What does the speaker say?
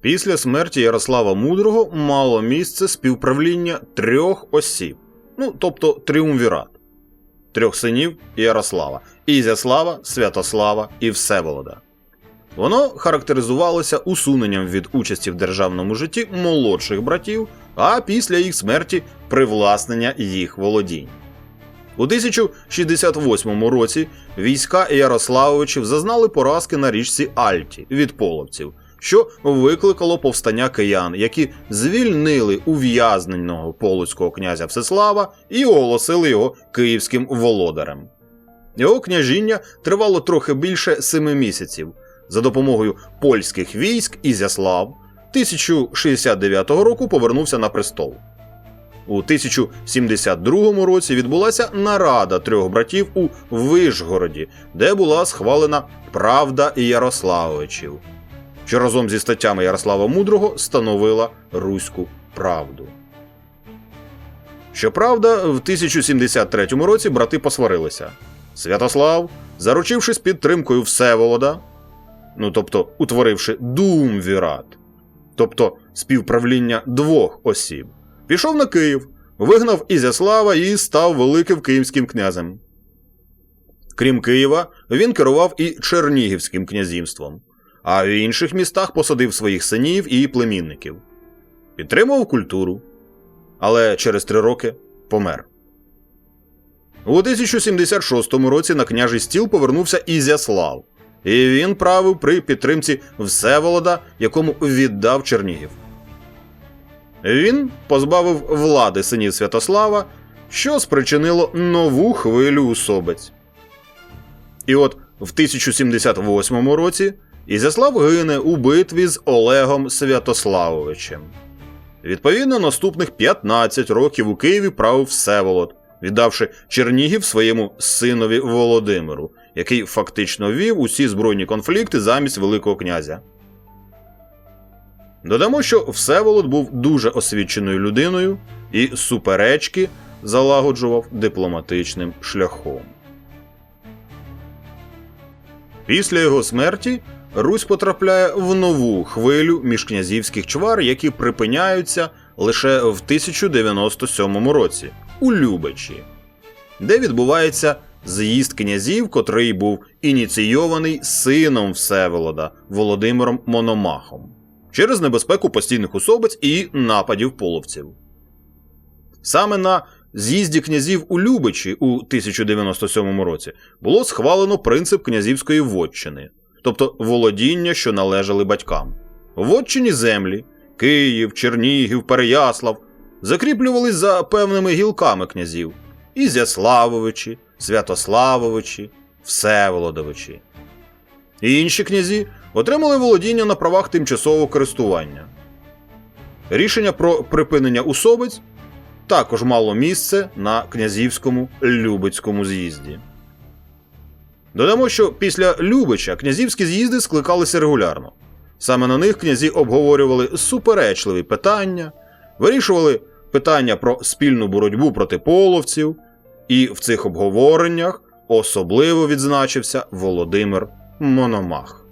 Після смерті Ярослава Мудрого мало місце співправління трьох осіб, ну тобто тріумвірат, трьох синів Ярослава Ізяслава, Святослава і Всеволода. Воно характеризувалося усуненням від участі в державному житті молодших братів, а після їх смерті привласнення їх володінь. У 1068 році війська Ярославовичів зазнали поразки на річці Альті від половців, що викликало повстання киян, які звільнили ув'язненого полоцького князя Всеслава і оголосили його київським володарем. Його княжіння тривало трохи більше семи місяців. За допомогою польських військ Ізяслав 1069 року повернувся на престол. У 1072 році відбулася нарада трьох братів у Вишгороді, де була схвалена Правда Ярославовичів, що разом зі статтями Ярослава Мудрого становила Руську правду. Щоправда, в 1073 році брати посварилися. Святослав, заручившись підтримкою Всеволода, ну тобто утворивши Думвірат, тобто співправління двох осіб, пішов на Київ, вигнав Ізяслава і став великим київським князем. Крім Києва, він керував і Чернігівським князівством, а в інших містах посадив своїх синів і племінників. Підтримував культуру, але через три роки помер. У 1076 році на княжий стіл повернувся Ізяслав, і він правив при підтримці Всеволода, якому віддав Чернігів. Він позбавив влади синів Святослава, що спричинило нову хвилю усобиць. І от в 1078 році Ізяслав гине у битві з Олегом Святославовичем. Відповідно, наступних 15 років у Києві правив Всеволод, віддавши Чернігів своєму синові Володимиру, який фактично вів усі збройні конфлікти замість Великого князя. Додамо, що Всеволод був дуже освіченою людиною і суперечки залагоджував дипломатичним шляхом. Після його смерті Русь потрапляє в нову хвилю міжкнязівських чвар, які припиняються лише в 1097 році у Любичі, де відбувається з'їзд князів, котрий був ініційований сином Всеволода Володимиром Мономахом через небезпеку постійних особиць і нападів половців. Саме на з'їзді князів у Любичі у 1097 році було схвалено принцип князівської вотчини, тобто володіння, що належали батькам. Вотчині землі Київ, Чернігів, Переяслав закріплювались за певними гілками князів Ізяславовичі, Святославовичі, Всеволодовичі. І інші князі отримали володіння на правах тимчасового користування. Рішення про припинення усобиць також мало місце на князівському Любицькому з'їзді. Додамо, що після Любича князівські з'їзди скликалися регулярно. Саме на них князі обговорювали суперечливі питання, вирішували питання про спільну боротьбу проти половців, і в цих обговореннях особливо відзначився Володимир Мономах.